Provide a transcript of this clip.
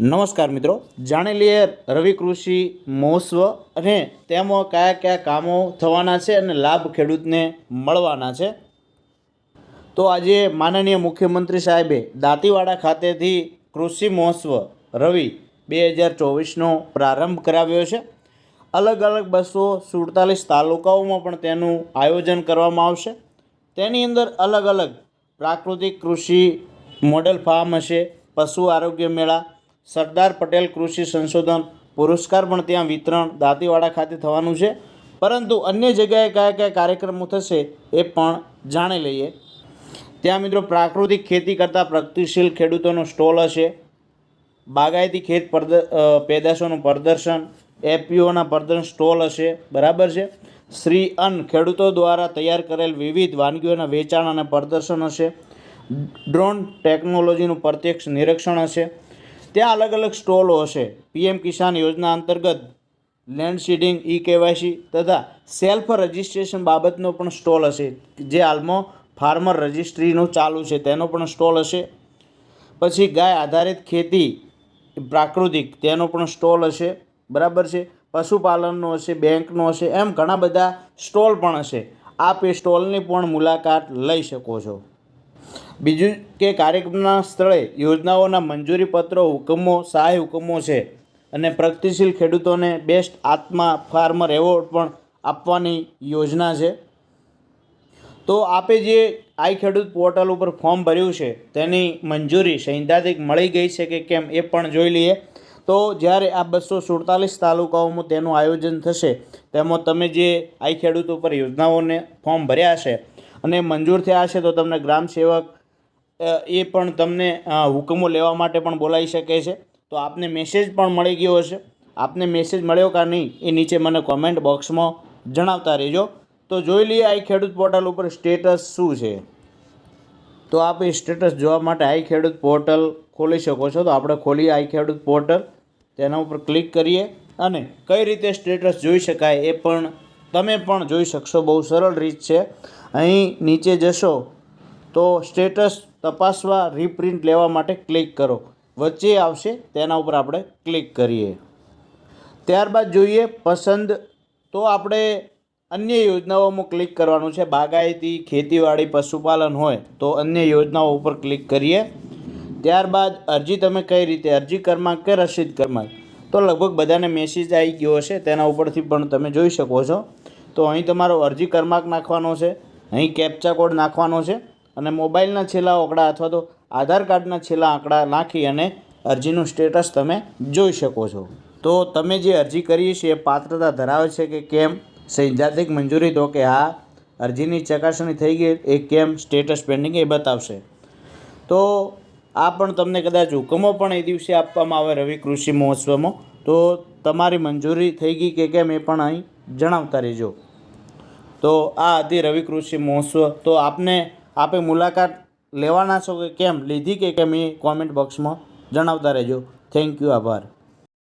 નમસ્કાર મિત્રો. જાણી લઈએ રવિ કૃષિ, મહોત્સવ અને તેમાં કયા કયા કામો થવાના છે અને લાભ ખેડૂતને મળવાના છે. તો આજે માનનીય મુખ્યમંત્રી સાહેબે દાંતીવાડા ખાતેથી કૃષિ મહોત્સવ રવિ બે હજાર ચોવીસનો પ્રારંભ કરાવ્યો છે. અલગ અલગ બસો સુડતાલીસ તાલુકાઓમાં પણ તેનું આયોજન કરવામાં આવશે. તેની અંદર અલગ અલગ પ્રાકૃતિક કૃષિ મોડેલ ફાર્મ હશે, પશુ આરોગ્ય મેળા સરદાર પટેલ કૃષિ સંશોધન પુરસ્કાર પણ ત્યાં વિતરણ દાંતીવાડા ખાતે થવાનું છે. પરંતુ અન્ય જગ્યાએ કયા કયા કાર્યક્રમો થશે એ પણ જાણી લઈએ. ત્યાં મિત્રો પ્રાકૃતિક ખેતી કરતા પ્રગતિશીલ ખેડૂતોનો સ્ટોલ હશે. બાગાયતી ખેત પેદાશોનું પ્રદર્શન એપીઓના પ્રદર્શન સ્ટોલ હશે. બરાબર છે? શ્રી અન્ન ખેડૂતો દ્વારા તૈયાર કરેલ વિવિધ વાનગીઓના વેચાણ અને પ્રદર્શન હશે. ડ્રોન ટેકનોલોજીનું પ્રત્યક્ષ નિરીક્ષણ હશે. ત્યાં અલગ અલગ સ્ટોલો હશે. પીએમ કિસાન યોજના અંતર્ગત લેન્ડ સીડિંગ ઈ કેવાયસી તથા સેલ્ફ રજિસ્ટ્રેશન બાબતનો પણ સ્ટોલ હશે. જે હાલમાં ફાર્મર રજિસ્ટ્રીનું ચાલુ છે, તેનો પણ સ્ટોલ હશે. પછી ગાય આધારિત ખેતી પ્રાકૃતિક, તેનો પણ સ્ટોલ હશે. બરાબર છે? પશુપાલનનો હશે, બેંકનો હશે, એમ ઘણા બધા સ્ટોલ પણ હશે. આપ એ સ્ટોલની પણ મુલાકાત લઈ શકો છો. બીજું કે કાર્યક્રમના સ્થળે યોજનાઓના મંજૂરી પત્રો, હુકમો, સહાય હુકમો છે અને પ્રગતિશીલ ખેડૂતોને બેસ્ટ આત્મા ફાર્મર એવોર્ડ પણ આપવાની યોજના છે. તો આપે જે આઈ ખેડૂત પોર્ટલ ઉપર ફોર્મ ભર્યું છે, તેની મંજૂરી સૈદ્ધાંતિક મળી ગઈ છે કે કેમ એ પણ જોઈ લઈએ. તો જ્યારે આ બસો સુડતાલીસ તાલુકાઓમાં તેનું આયોજન થશે, તેમાં તમે જે આઈ ખેડૂત ઉપર યોજનાઓને ફોર્મ ભર્યા છે અને મંજૂર થયા છે, તો તમને ગ્રામ સેવક એ પણ તમને હુકમો લેવા માટે પણ બોલાવી શકે છે. તો આપને મેસેજ પણ મળી ગયો હશે. આપને મેસેજ મળ્યો કે નહીં, એ નીચે મને કોમેન્ટ બોક્સમાં જણાવતા રહેજો. તો જોઈ લઈએ આઈ ખેડૂત પોર્ટલ ઉપર સ્ટેટસ શું છે. તો આપ એ સ્ટેટસ જોવા માટે આઈ ખેડૂત પોર્ટલ ખોલી શકો છો. તો આપણે ખોલીએ આઈ ખેડૂત પોર્ટલ તેના ઉપર ક્લિક કરીએ અને કઈ રીતે સ્ટેટસ જોઈ શકાય એ પણ તમે પણ જોઈ શકશો. બહુ સરળ રીત છે. અહીં નીચે જશો. તો સ્ટેટસ તપાસવા, રીપ્રિન્ટ લેવા માટે ક્લિક કરો. વચ્ચે આવશે, તેના ઉપર આપણે ક્લિક કરીએ. ત્યારબાદ જોઈએ પસંદ. તો આપણે અન્ય યોજનાઓમાં ક્લિક કરવાનું છે. બાગાયતી, ખેતીવાડી, પશુપાલન હોય તો અન્ય યોજનાઓ ઉપર ક્લિક કરીએ. ત્યારબાદ અરજી તમે કઈ રીતે? અરજી ક્રમાંક કે રસીદ ક્રમાંક? તો લગભગ બધાને મેસેજ આવી ગયો હશે. તેના ઉપરથી પણ તમે જોઈ શકો છો. તો અહીં તમારો અરજી ક્રમાંક નાખવાનો છે. અહીં કેપ્ચા કોડ નાખવાનો છે. અને મોબાઈલના છેલ્લા આંકડા અથવા તો આધાર કાર્ડના છેલ્લા આંકડા નાખી અને અરજીનું સ્ટેટસ તમે જોઈ શકો છો. તો તમે જે અરજી કરી છે એ પાત્રતા ધરાવે છે કે કેમ? સૈદ્ધાંતિક મંજૂરી તો કે હા, અરજીની ચકાસણી થઈ ગઈ એ કેમ સ્ટેટસ પેન્ડિંગ એ બતાવશે. તો આ પણ તમને કદાચ હુકમો પણ એ દિવસે આપવામાં આવે રવિ કૃષિ મહોત્સવમાં. તો તમારી મંજૂરી થઈ ગઈ કે કેમ એ પણ અહીં જણાવતા રહેજો. તો આ હતી રવિ કૃષિ મહોત્સવ. તો આપને આપે મુલાકાત લેવાના છો કે કેમ, લીધી કે કેમ એ કોમેન્ટ બોક્સમાં જણાવતા રહેજો. થેન્ક યુ આભાર.